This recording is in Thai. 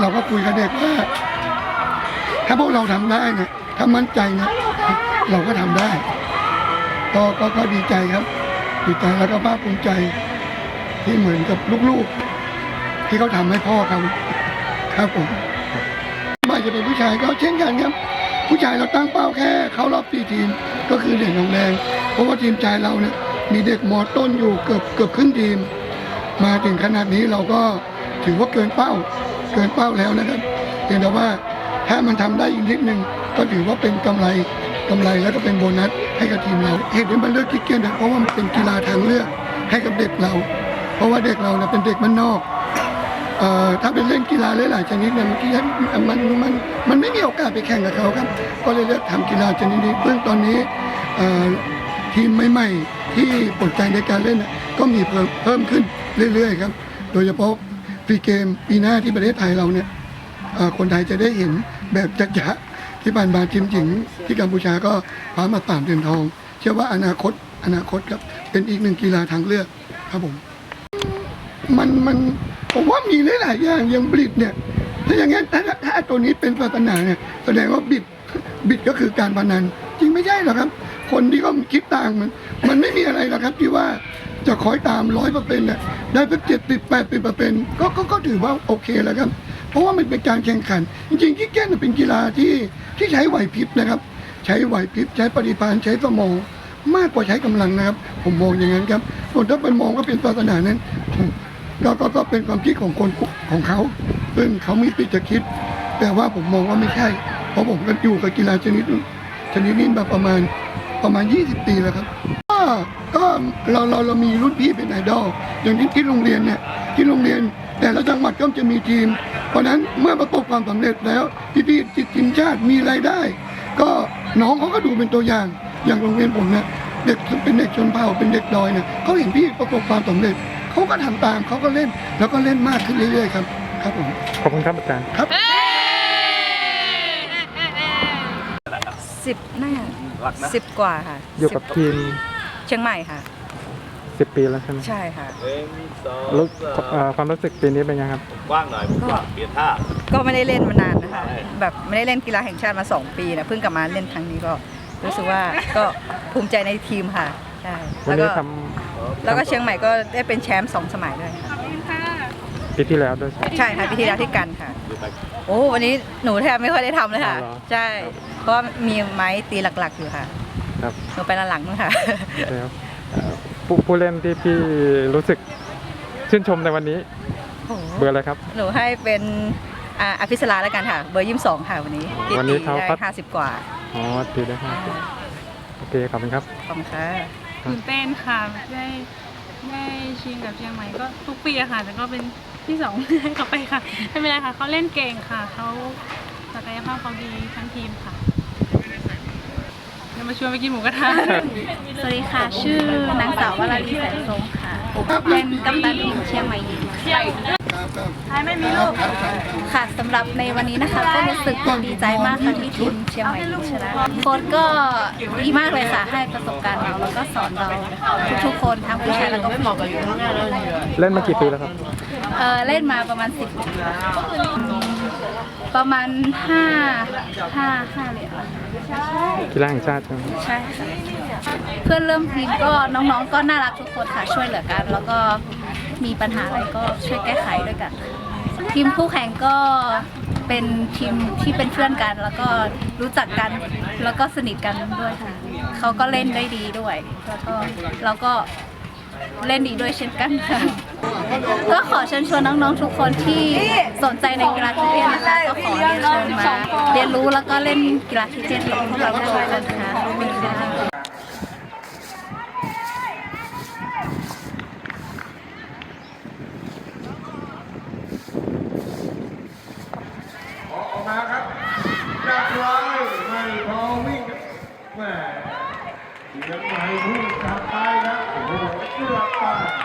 เราก็คุยกับเด็กว่าถ้าพวกเราทำได้นะถ้ามั่นใจนะเราก็ทำได้ก็ก็ก็ดีใจครับ ดีใจแล้วก็ภาคภูมิใจ ที่เหมือนกับลูกๆ ที่เขาทำให้พ่อเขาครับผมไม่จะเป็นผู้ชายก็เช่นกันครับ ผู้ชายเราตั้งเป้าแค่เขารอบตีทีมก็คือเหรียญทองแดงเพราะว่าทีมชายเราเนี่ยมีเด็กมอต้นอยู่เกือบเกือบครึ่งทีม มาถึงขนาดนี้เราก็ถือว่าเกินเป้า เกินเป้าแล้วนะครับเพียงแต่ว่าถ้ามันทำได้อีกนิดนึงก็ถือว่าเป็นกำไรกำไรแล้วก็เป็นโบนัสให้กับทีมเราเหตุที่มันเลือกคิกเก็ตเนี่ยเพราะว่ามันเป็นกีฬาทางเลือกให้กับเด็กเรา เพราะว่าเด็กเราเนี่ยเป็นเด็กมันนอกเอ่อถ้าเป็นเล่นกีฬาหลายๆชนิดเนี่ยมันมันมันมันไม่มีโอกาสไปแข่งกับเขาครับ ก็เลยเลือกทำกีฬาชนิดนี้ซึ่งตอนนี้เอ่อทีมใหม่ๆที่สนใจในการเล่นน่ะก็มีเพิ่มเพิ่มขึ้นเรื่อยๆครับ โดยเฉพาะ ฟรีเกมปีหน้าที่ประเทศไทยเราเนี่ยคนไทยจะได้เห็นแบบจัจะๆที่ผ่านมาทีมหญิงที่กัมพูชาก็คว้ามาสามเหรียญทอง เชื่อว่าอนาคตอนาคตครับเป็นอีกหนึ่งกีฬาทางเลือกครับผม มันมันผมว่ามีหลายๆอย่างอย่างบิดเนี่ยถ้าอย่างงั้นถ้าถ้าตัวนี้เป็นศาสนาเนี่ยแสดงว่าบิดบิดก็คือการพนัน จริงไม่ใช่หรอกครับ คนที่เขาคิดต่างมัน มันไม่มีอะไรหรอกครับที่ว่า จะคอยตามร้อยเปอร์เซ็นต์เนี่ยได้สักเจ็ดสิบแปดสิบเปอร์เซ็นต์ก็ก็ก็ถือว่าโอเคแล้วครับ เพราะว่ามันเป็นการแข่งขัน จริงๆกิ๊กเก้นเป็นกีฬาที่ที่ใช้ไหวพริบนะครับ ใช้ไหวพริบใช้ปฏิภาณใช้สมองมากกว่าใช้กำลังนะครับ ผมมองอย่างนั้นครับส่วนถ้าเป็นมองว่าเป็นศาสนานั้นก็ก็ก็เป็นความคิดของคนของเขาซึ่งเขามีปิจะคิด แต่ว่าผมมองว่าไม่ใช่ เพราะผมก็อยู่กับกีฬาชนิดชนิดนี้มาประมาณประมาณ 20 ปีแล้วครับ ก็ก็เราเราเรามีรุ่นพี่เป็นไอดอลอย่างที่ที่โรงเรียนเนี่ยที่โรงเรียน แต่ละจังหวัดก็จะมีทีม เพราะฉะนั้นเมื่อประสบความสำเร็จแล้วพี่พี่ๆติดทีมชาติมีรายได้ ก็น้องเขาก็ดูเป็นตัวอย่างอย่างโรงเรียนผมเนี่ยเด็กเป็นเด็กชนเผ่าเป็นเด็กดอยเนี่ยเขาเห็นพี่ประสบความสำเร็จเขาก็ทำตามเขาก็เล่นแล้วก็เล่นมากขึ้นเรื่อยๆครับครับผมขอบคุณครับอาจารย์สิบน่าสิบกว่าค่ะอยู่กับทีม เชียงใหม่ค่ะ10ปีแล้วใช่ไหมใช่ค่ะ หนึ่งสองแล้วสามเอ่อความรู้สึกปีนี้เป็นยังไงครับ กว้างหน่อยผมว่าเปลี่ยนท่า ก็ไม่ได้เล่นมานานนะคะ ใช่ แบบไม่ได้เล่นกีฬาแห่งชาติมา2ปีนะเพิ่งกลับมาเล่นครั้งนี้ก็รู้สึกว่าก็ภูมิใจในทีมค่ะใช่วันแล้วนี้ก็ทแล้วก็เชียงใหม่ก็ได้เป็นแชมป์สองสมัยด้วยค่ะำปีที่แล้วด้วยใช่ไหม ใช่ค่ะปีที่แล้วที่กันค่ะ ดูไปโอ้วันนี้หนูแทบไม่ค่อยได้ทำเลยค่ะ อ๋อเหรอ ใช่เพราะว่ามีไม้ตีหลักๆอยู่ค่ะ ครับหนูไปหลังๆนู่นค่ะแล้วเอ่อผู้ผู้เล่นที่พี่รู้สึกชื่นชมในวันนี้ โอ้โหเบอร์อะไรครับ หนูให้เป็นอ่าอภิสราแล้วกันค่ะ เบอร์ยี่สิบสองค่ะวันนี้ที่วันนี้ตีเขาได้พัดห้าสิบกว่าอ๋อตีได้ครับโอเคขอบคุณครับ ขอบคุณค่ะ ตื่นเต้นค่ะได้ได้ชิงกับเชียงใหม่ก็ทุกปีอะค่ะ แต่ก็เป็นที่สอง ให้เขาไปค่ะ ไม่เป็นไรค่ะเขาเล่นเก่งค่ะเขาศักยภาพเขาดีทั้งทีมค่ะ เดี๋ยวมาชวนไปกินหมูกระทะสวัสดีค่ะ ชื่อนางสาววราลีแสนทรงค่ะเป็นกัปตันทีมเชียงใหม่ยิมค่ะสำหรับในวันนี้นะคะ ก็รู้สึกดีใจมากค่ะที่ทีมเชียงใหม่ยิมชนะโค้ชก็ดีมากเลยค่ะให้ประสบการณ์เราแล้วก็สอนเราทุกๆคนทั้งผู้ชายแล้วก็ผู้หญิงเล่นมากี่ปีแล้วครับเอ่อเล่นมาประมาณสิบปีแล้ว ประมาณห้าห้าห้าเหรียญแล้วกีฬาแห่งชาติใช่ไหมใช่ค่ะเพื่อนเริ่มทีมก็น้องๆ ก็น่ารักทุกคนค่ะช่วยเหลือกัน แล้วก็มีปัญหาอะไรก็ช่วยแก้ไขด้วยกัน ทีมคู่แข่งก็เป็นทีมที่เป็นเพื่อนกัน แล้วก็รู้จักกันแล้วก็สนิทกันด้วยค่ะเขาก็เล่นได้ดีด้วย แล้วก็เราก็ เล่นดีด้วยเช่นกันค่ะ ก็ขอเชิญชวนน้องๆทุกคนที่สนใจในกีฬาคิเก็ตนะคะก็ขอเรียนเชิญมาเรียนรู้แล้วก็เล่นกีฬาคิเก็ตกับพวกเราทุกคนค่ะขอบคุณค่ะออกมาครับจากไว้ไม่พอวิ่งครับแหมเสียงไหลพุ่งกลับไป ค